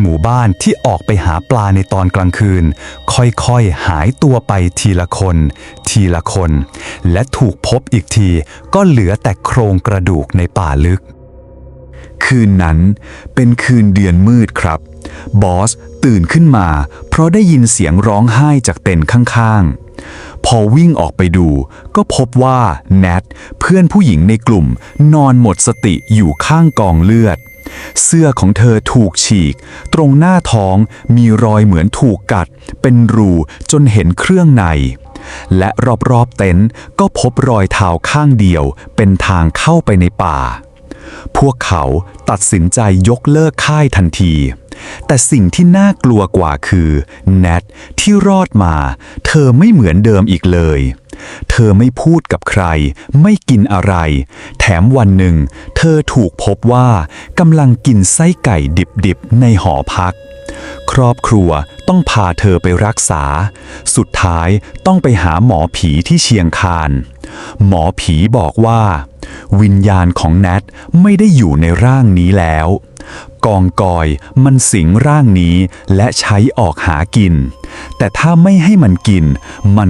หมู่บ้านที่ออกไปหาปลาในตอนกลางคืน ค่อยๆหายตัวไปทีละคน ทีละคน และถูกพบอีกทีก็เหลือแต่โครงกระดูกในป่าลึก คืนนั้นเป็นคืนเดือนมืดครับ บอสตื่นขึ้นมา เพราะได้ยินเสียงร้องไห้จากเต็นท์ข้างๆ พอวิ่งออกไปดู ก็พบว่าแนทเพื่อนผู้หญิงในกลุ่มนอนหมดสติอยู่ข้างกองเลือด เสื้อของเธอถูกฉีก ตรงหน้าท้องมีรอยเหมือนถูกกัด เป็นรูจนเห็นเครื่องใน และรอบๆเต็นท์ก็พบรอยเท้าข้างเดียว เป็นทางเข้าไปในป่า พวกเขาตัดสินใจยกเลิกค่ายทันที แต่สิ่งที่น่ากลัวกว่าคือแนทที่รอดมา เธอไม่เหมือนเดิมอีกเลย เธอไม่พูดกับใคร ไม่กินอะไร แถมวันหนึ่ง เธอถูกพบว่ากำลังกินไส้ไก่ดิบๆ ในหอพัก ครอบครัวต้องพาเธอไปรักษา สุดท้ายต้องไปหาหมอผีที่เชียงคาน หมอผีบอกว่า วิญญาณของแนทไม่ได้อยู่ในร่างนี้แล้วกองกอยมันสิงร่างนี้และใช้ออกหากิน แต่ถ้าไม่ให้มันกินมัน